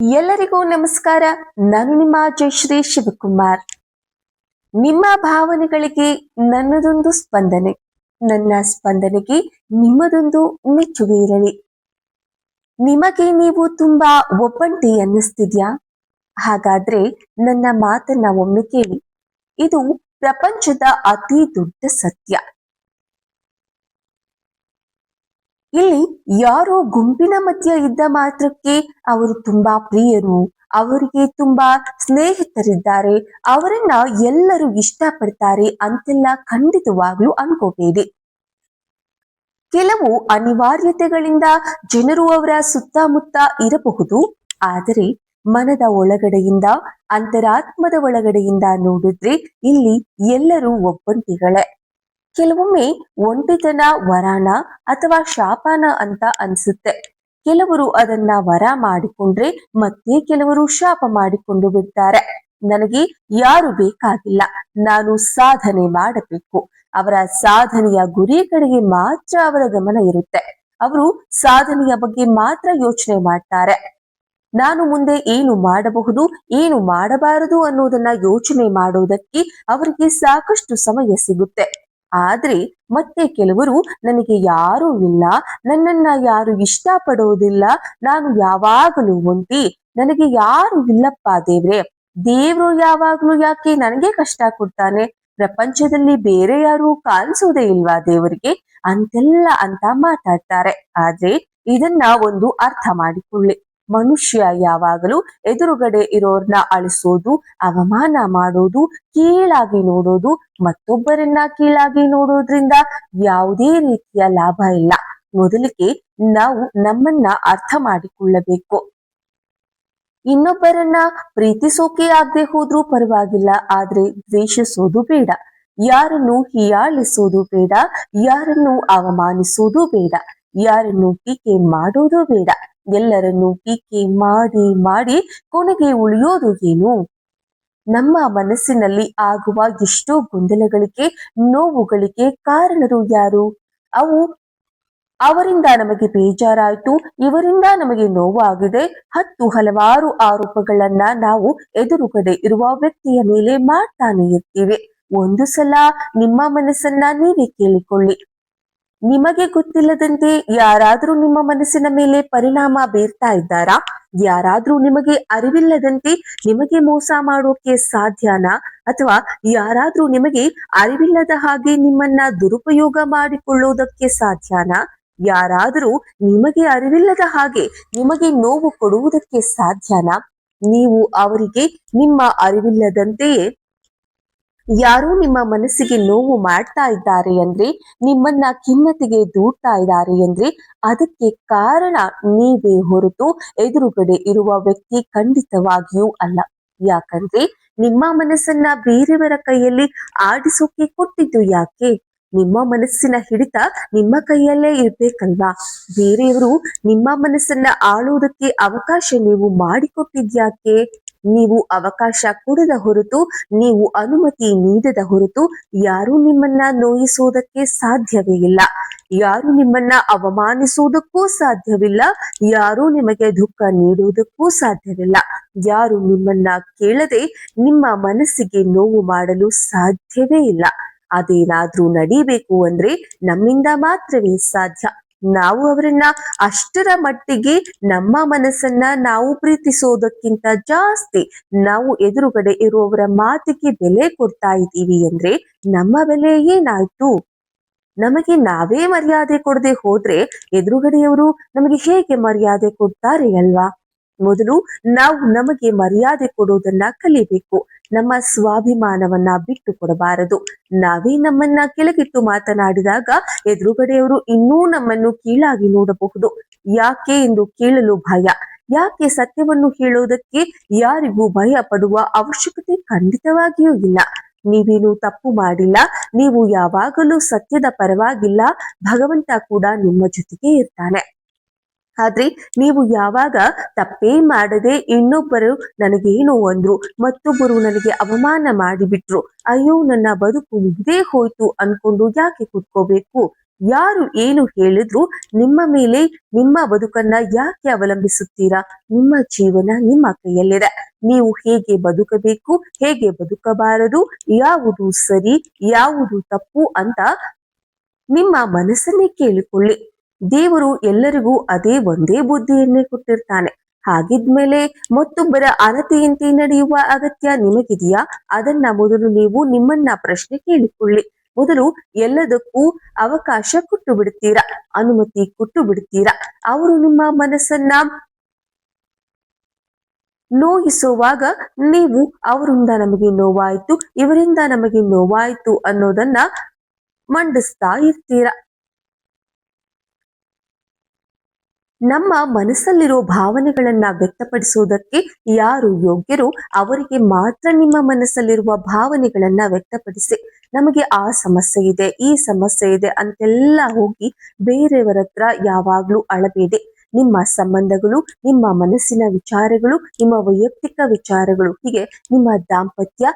ಎಲ್ಲರಿಗೂ ನಮಸ್ಕಾರ. ನಾನು ನಿಮ್ಮ ಜಯಶ್ರೀ ಶಿವಕುಮಾರ್. ನಿಮ್ಮ ಭಾವನೆಗಳಿಗೆ ನನ್ನದೊಂದು ಸ್ಪಂದನೆ. ನನ್ನ ಸ್ಪಂದನೆಗೆ ನಿಮ್ಮದೊಂದು ಮೆಚ್ಚುಗೆ ಇರಲಿ. ನಿಮಗೆ ನೀವು ತುಂಬಾ ಒಬ್ಬಂಟಿ ಅನ್ನಿಸ್ತಿದ್ಯಾ? ಹಾಗಾದ್ರೆ ನನ್ನ ಮಾತನ್ನ ಒಮ್ಮೆ ಕೇಳಿ. ಇದು ಪ್ರಪಂಚದ ಅತಿ ದೊಡ್ಡ ಸತ್ಯ. ಇಲ್ಲಿ ಯಾರೋ ಗುಂಪಿನ ಮಧ್ಯ ಇದ್ದ ಮಾತ್ರಕ್ಕೆ ಅವರು ತುಂಬಾ ಪ್ರಿಯರು. ಅವರಿಗೆ ತುಂಬಾ ಸ್ನೇಹಿತರಿದ್ದಾರೆ. ಅವರನ್ನ ಎಲ್ಲರೂ ಇಷ್ಟಪಡ್ತಾರೆ ಅಂತೆಲ್ಲ ಖಂಡಿತವಾಗ್ಲೂ ಅನ್ಕೋಬೇಡಿ. ಕೆಲವು ಅನಿವಾರ್ಯತೆಗಳಿಂದ ಜನರು ಅವರ ಸುತ್ತಮುತ್ತ ಇರಬಹುದು. ಆದರೆ ಮನದ ಒಳಗಡೆಯಿಂದ, ಅಂತರಾತ್ಮದ ಒಳಗಡೆಯಿಂದ ನೋಡಿದ್ರೆ ಇಲ್ಲಿ ಎಲ್ಲರೂ ಒಬ್ಬಂಟಿಗಳೇ. ಕೆಲವೊಮ್ಮೆ ಒಂಟಿತನ, ವರಾನ ಅಥವಾ ಶಾಪನ ಅಂತ ಅನ್ಸುತ್ತೆ. ಕೆಲವರು ಅದನ್ನ ವರ ಮಾಡಿಕೊಂಡ್ರೆ ಮತ್ತೆ ಕೆಲವರು ಶಾಪ ಮಾಡಿಕೊಂಡು ಬಿಡ್ತಾರೆ. ನನಗೆ ಯಾರು ಬೇಕಾಗಿಲ್ಲ. ನಾನು ಸಾಧನೆ ಮಾಡಬೇಕು. ಅವರ ಸಾಧನೆಯ ಗುರಿ ಕಡೆಗೆ ಮಾತ್ರ ಅವರ ಗಮನ ಇರುತ್ತೆ. ಅವರು ಸಾಧನೆಯ ಬಗ್ಗೆ ಮಾತ್ರ ಯೋಚನೆ ಮಾಡ್ತಾರೆ. ನಾನು ಮುಂದೆ ಏನು ಮಾಡಬಹುದು, ಏನು ಮಾಡಬಾರದು ಅನ್ನೋದನ್ನ ಯೋಚನೆ ಮಾಡೋದಕ್ಕೆ ಅವರಿಗೆ ಸಾಕಷ್ಟು ಸಮಯ ಸಿಗುತ್ತೆ. ಆದ್ರೆ ಮತ್ತೆ ಕೆಲವರು ನನಗೆ ಯಾರೂ ಇಲ್ಲ, ನನ್ನನ್ನ ಯಾರು ಇಷ್ಟಪಡೋದಿಲ್ಲ, ನಾನು ಯಾವಾಗಲೂ ಒಂಟಿ ನನಗೆ ಯಾರು ಇಲ್ಲಪ್ಪ ದೇವ್ರೆ. ದೇವ್ರು ಯಾವಾಗ್ಲೂ ಯಾಕೆ ನನಗೆ ಕಷ್ಟ ಕೊಡ್ತಾನೆ? ಪ್ರಪಂಚದಲ್ಲಿ ಬೇರೆ ಯಾರು ಕಾಣಿಸೋದೇ ಇಲ್ವಾ ದೇವರಿಗೆ? ಅಂತೆಲ್ಲ ಅಂತ ಮಾತಾಡ್ತಾರೆ. ಆದ್ರೆ ಇದನ್ನ ಒಂದು ಅರ್ಥ ಮಾಡಿಕೊಳ್ಳಿ. ಮನುಷ್ಯ ಯಾವಾಗಲೂ ಎದುರುಗಡೆ ಇರೋರ್ನ ಅಳಿಸೋದು, ಅವಮಾನ ಮಾಡೋದು, ಕೀಳಾಗಿ ನೋಡೋದು, ಮತ್ತೊಬ್ಬರನ್ನ ಕೀಳಾಗಿ ನೋಡೋದ್ರಿಂದ ಯಾವುದೇ ರೀತಿಯ ಲಾಭ ಇಲ್ಲ. ಮೊದಲಿಗೆ ನಾವು ನಮ್ಮನ್ನ ಅರ್ಥ ಮಾಡಿಕೊಳ್ಳಬೇಕು. ಇನ್ನೊಬ್ಬರನ್ನ ಪ್ರೀತಿಸೋಕೆ ಆಗದೆ ಹೋದ್ರೂ ಪರವಾಗಿಲ್ಲ, ಆದ್ರೆ ದ್ವೇಷಿಸೋದು ಬೇಡ. ಯಾರನ್ನು ಹೀಯಾಳಿಸೋದು ಬೇಡ, ಯಾರನ್ನು ಅವಮಾನಿಸೋದು ಬೇಡ, ಯಾರನ್ನು ಟೀಕೆ ಮಾಡೋದು ಬೇಡ. ಎಲ್ಲರನ್ನು ಟೀಕೆ ಮಾಡಿ ಮಾಡಿ ಕೊನೆಗೆ ಉಳಿಯೋದು ಏನು? ನಮ್ಮ ಮನಸ್ಸಿನಲ್ಲಿ ಆಗುವ ಎಷ್ಟೋ ಗೊಂದಲಗಳಿಗೆ, ನೋವುಗಳಿಗೆ ಕಾರಣರು ಯಾರು? ಅವು ಅವರಿಂದ ನಮಗೆ ಬೇಜಾರಾಯಿತು, ಇವರಿಂದ ನಮಗೆ ನೋವಾಗಿದೆ. ಹತ್ತು ಹಲವಾರು ಆರೋಪಗಳನ್ನ ನಾವು ಎದುರುಗಡೆ ಇರುವ ವ್ಯಕ್ತಿಯ ಮೇಲೆ ಮಾಡ್ತಾನೆ ಇರ್ತೀವಿ ಒಂದು ಸಲ ನಿಮ್ಮ ಮನಸ್ಸನ್ನ ನೀವೇ ಕೇಳಿಕೊಳ್ಳಿ. ನಿಮಗೆ ಗೊತ್ತಿಲ್ಲದಂತೆ ಯಾರಾದ್ರೂ ನಿಮ್ಮ ಮನಸ್ಸಿನ ಮೇಲೆ ಪರಿಣಾಮ ಬೀರ್ತಾ ಇದ್ದಾರಾ? ಯಾರಾದ್ರೂ ನಿಮಗೆ ಅರಿವಿಲ್ಲದಂತೆ ನಿಮಗೆ ಮೋಸ ಮಾಡೋಕೆ ಸಾಧ್ಯನಾ? ಅಥವಾ ಯಾರಾದ್ರೂ ನಿಮಗೆ ಅರಿವಿಲ್ಲದ ಹಾಗೆ ನಿಮ್ಮನ್ನ ದುರುಪಯೋಗ ಮಾಡಿಕೊಳ್ಳುವುದಕ್ಕೆ ಸಾಧ್ಯನಾ? ಯಾರಾದರೂ ನಿಮಗೆ ಅರಿವಿಲ್ಲದ ಹಾಗೆ ನಿಮಗೆ ನೋವು ಕೊಡುವುದಕ್ಕೆ ಸಾಧ್ಯನಾ? ನೀವು ಅವರಿಗೆ ನಿಮ್ಮ ಅರಿವಿಲ್ಲದಂತೆಯೇ ಯಾರೋ ನಿಮ್ಮ ಮನಸ್ಸಿಗೆ ನೋವು ಮಾಡ್ತಾ ಇದ್ದಾರೆ ಅಂದ್ರೆ, ನಿಮ್ಮನ್ನ ಖಿನ್ನತೆಗೆ ದೂಡ್ತಾ ಇದ್ದಾರೆ ಅಂದ್ರೆ, ಅದಕ್ಕೆ ಕಾರಣ ನೀವೇ ಹೊರತು ಎದುರುಗಡೆ ಇರುವ ವ್ಯಕ್ತಿ ಖಂಡಿತವಾಗಿಯೂ ಅಲ್ಲ. ಯಾಕಂದ್ರೆ, ನಿಮ್ಮ ಮನಸ್ಸನ್ನ ಬೇರೆಯವರ ಕೈಯಲ್ಲಿ ಆಡಿಸೋಕೆ ಕೊಟ್ಟಿದ್ದು ಯಾಕೆ? ನಿಮ್ಮ ಮನಸ್ಸಿನ ಹಿಡಿತ ನಿಮ್ಮ ಕೈಯಲ್ಲೇ ಇರ್ಬೇಕಲ್ವಾ? ಬೇರೆಯವರು ನಿಮ್ಮ ಮನಸ್ಸನ್ನ ಆಳುವುದಕ್ಕೆ ಅವಕಾಶ ನೀವು ಮಾಡಿಕೊಟ್ಟಿದ್ಯಾಕೆ? ನೀವು ಅವಕಾಶ ಕೊಡದ ಹೊರತು, ನೀವು ಅನುಮತಿ ನೀಡದ ಹೊರತು ಯಾರು ನಿಮ್ಮನ್ನ ನೋಯಿಸುವುದಕ್ಕೆ ಸಾಧ್ಯವೇ ಇಲ್ಲ. ಯಾರು ನಿಮ್ಮನ್ನ ಅವಮಾನಿಸುವುದಕ್ಕೂ ಸಾಧ್ಯವಿಲ್ಲ, ಯಾರು ನಿಮಗೆ ದುಃಖ ನೀಡುವುದಕ್ಕೂ ಸಾಧ್ಯವಿಲ್ಲ. ಯಾರು ನಿಮ್ಮನ್ನ ಕೇಳದೆ ನಿಮ್ಮ ಮನಸ್ಸಿಗೆ ನೋವು ಮಾಡಲು ಸಾಧ್ಯವೇ ಇಲ್ಲ. ಅದೇನಾದ್ರೂ ನಡೀಬೇಕು ಅಂದ್ರೆ ನಮ್ಮಿಂದ ಮಾತ್ರವೇ ಸಾಧ್ಯ. ನಾವು ಅವರನ್ನ ಅಷ್ಟರ ಮಟ್ಟಿಗೆ ನಮ್ಮ ಮನಸ್ಸನ್ನ ನಾವು ಪ್ರೀತಿಸೋದಕ್ಕಿಂತ ಜಾಸ್ತಿ ನಾವು ಎದುರುಗಡೆ ಇರುವವರ ಮಾತಿಗೆ ಬೆಲೆ ಕೊಡ್ತಾ ಇದ್ದೀವಿ ಅಂದ್ರೆ ನಮ್ಮ ಬೆಲೆ ಏನಾಯ್ತು? ನಮಗೆ ನಾವೇ ಮರ್ಯಾದೆ ಕೊಡದೆ ಹೋದ್ರೆ ಎದುರುಗಡೆಯವರು ನಮಗೆ ಹೇಗೆ ಮರ್ಯಾದೆ ಕೊಡ್ತಾರೆ ಅಲ್ವಾ? ಮೊದಲು ನಾವು ನಮಗೆ ಮರ್ಯಾದೆ ಕೊಡೋದನ್ನ ಕಲಿಬೇಕು. ನಮ್ಮ ಸ್ವಾಭಿಮಾನವನ್ನ ಬಿಟ್ಟು ಕೊಡಬಾರದು ನಾವೇ ನಮ್ಮನ್ನ ಕೆಳಗಿಟ್ಟು ಮಾತನಾಡಿದಾಗ ಎದುರುಗಡೆಯವರು ಇನ್ನೂ ನಮ್ಮನ್ನು ಕೀಳಾಗಿ ನೋಡಬಹುದು. ಯಾಕೆ ಎಂದು ಕೇಳಲು ಭಯ. ಯಾಕೆ ಸತ್ಯವನ್ನು ಹೇಳೋದಕ್ಕೆ ಯಾರಿಗೂ ಭಯ ಪಡುವ ಅವಶ್ಯಕತೆ ಖಂಡಿತವಾಗಿಯೂ ಇಲ್ಲ. ನೀವೇನು ತಪ್ಪು ಮಾಡಿಲ್ಲ. ನೀವು ಯಾವಾಗಲೂ ಸತ್ಯದ ಪರವಾಗಿಲ್ಲ. ಭಗವಂತ ಕೂಡ ನಿಮ್ಮ ಜೊತೆಗೆ ಇರ್ತಾನೆ. ಆದ್ರೆ ನೀವು ಯಾವಾಗ ತಪ್ಪೇ ಮಾಡದೆ ಇನ್ನೊಬ್ಬರು ನನಗೇನು ಅಂದ್ರು, ಮತ್ತೊಬ್ಬರು ನನಗೆ ಅವಮಾನ ಮಾಡಿಬಿಟ್ರು, ಅಯ್ಯೋ ನನ್ನ ಬದುಕು ಮುಗಿದೇ ಹೋಯ್ತು ಅನ್ಕೊಂಡು ಯಾಕೆ ಕುತ್ಕೋಬೇಕು? ಯಾರು ಏನು ಹೇಳಿದ್ರು ನಿಮ್ಮ ಮೇಲೆ ನಿಮ್ಮ ಬದುಕನ್ನ ಯಾಕೆ ಅವಲಂಬಿಸುತ್ತೀರಾ? ನಿಮ್ಮ ಜೀವನ ನಿಮ್ಮ ಕೈಯಲ್ಲಿದೆ. ನೀವು ಹೇಗೆ ಬದುಕಬೇಕು, ಹೇಗೆ ಬದುಕಬಾರದು, ಯಾವುದು ಸರಿ, ಯಾವುದು ತಪ್ಪು ಅಂತ ನಿಮ್ಮ ಮನಸ್ಸನ್ನೇ ಕೇಳಿಕೊಳ್ಳಿ. ದೇವರು ಎಲ್ಲರಿಗೂ ಅದೇ ಒಂದೇ ಬುದ್ಧಿಯನ್ನೇ ಕೊಟ್ಟಿರ್ತಾನೆ. ಹಾಗಿದ್ಮೇಲೆ ಮತ್ತೊಬ್ಬರ ಅನತೆಯಂತೆ ನಡೆಯುವ ಅಗತ್ಯ ನಿಮಗಿದೆಯಾ? ಅದನ್ನ ಮೊದಲು ನೀವು ನಿಮ್ಮನ್ನ ಪ್ರಶ್ನೆ ಕೇಳಿಕೊಳ್ಳಿ. ಮೊದಲು ಎಲ್ಲದಕ್ಕೂ ಅವಕಾಶ ಕೊಟ್ಟು ಬಿಡ್ತೀರಾ ಅನುಮತಿ ಕೊಟ್ಟು ಬಿಡ್ತೀರಾ ಅವರು ನಿಮ್ಮ ಮನಸ್ಸನ್ನ ನೋಯಿಸುವಾಗ ನೀವು ಅವರಿಂದ ನಮಗೆ ನೋವಾಯ್ತು, ಇವರಿಂದ ನಮಗೆ ನೋವಾಯ್ತು ಅನ್ನೋದನ್ನ ಮಂಡಿಸ್ತಾ ಇರ್ತೀರ? ನಮ್ಮ ಮನಸ್ಸಲ್ಲಿರೋ ಭಾವನೆಗಳನ್ನ ವ್ಯಕ್ತಪಡಿಸುವುದಕ್ಕೆ ಯಾರು ಯೋಗ್ಯರು ಅವರಿಗೆ ಮಾತ್ರ ನಿಮ್ಮ ಮನಸ್ಸಲ್ಲಿರುವ ಭಾವನೆಗಳನ್ನ ವ್ಯಕ್ತಪಡಿಸಿ ನಮಗೆ ಆ ಸಮಸ್ಯೆ ಇದೆ, ಈ ಸಮಸ್ಯೆ ಇದೆ ಅಂತೆಲ್ಲ ಹೋಗಿ ಬೇರೆಯವರ ಹತ್ರ ಯಾವಾಗ್ಲೂ ಅಳಬೇಡಿ. ನಿಮ್ಮ ಸಂಬಂಧಗಳು, ನಿಮ್ಮ ಮನಸ್ಸಿನ ವಿಚಾರಗಳು, ನಿಮ್ಮ ವೈಯಕ್ತಿಕ ವಿಚಾರಗಳು, ಹೀಗೆ ನಿಮ್ಮ ದಾಂಪತ್ಯ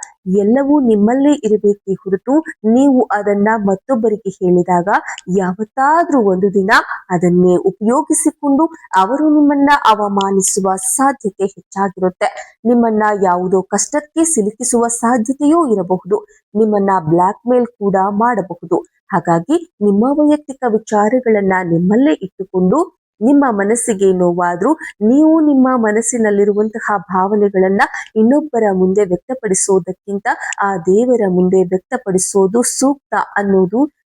ಎಲ್ಲವೂ ನಿಮ್ಮಲ್ಲೇ ಇರಬೇಕೇ ಹೊರತು ನೀವು ಅದನ್ನ ಮತ್ತೊಬ್ಬರಿಗೆ ಹೇಳಿದಾಗ ಯಾವತ್ತಾದ್ರೂ ಒಂದು ದಿನ ಅದನ್ನೇ ಉಪಯೋಗಿಸಿಕೊಂಡು ಅವರು ನಿಮ್ಮನ್ನ ಅವಮಾನಿಸುವ ಸಾಧ್ಯತೆ ಹೆಚ್ಚಾಗಿರುತ್ತೆ. ನಿಮ್ಮನ್ನ ಯಾವುದೋ ಕಷ್ಟಕ್ಕೆ ಸಿಲುಕಿಸುವ ಸಾಧ್ಯತೆಯೂ ಇರಬಹುದು. ನಿಮ್ಮನ್ನ ಬ್ಲಾಕ್ ಮೇಲ್ ಕೂಡ ಮಾಡಬಹುದು. ಹಾಗಾಗಿ ನಿಮ್ಮ ವೈಯಕ್ತಿಕ ವಿಚಾರಗಳನ್ನ ನಿಮ್ಮಲ್ಲೇ ಇಟ್ಟುಕೊಂಡು ನಿಮ್ಮ ಮನಸ್ಸಿಗೆ ನೋವಾದ್ರೂ ನೀವು ನಿಮ್ಮ ಮನಸ್ಸಿನಲ್ಲಿರುವಂತಹ ಭಾವನೆಗಳನ್ನ ಇನ್ನೊಬ್ಬರ ಮುಂದೆ ವ್ಯಕ್ತಪಡಿಸೋದಕ್ಕಿಂತ ಆ ದೇವರ ಮುಂದೆ ವ್ಯಕ್ತಪಡಿಸೋದು ಸೂಕ್ತ ಅನ್ನೋದು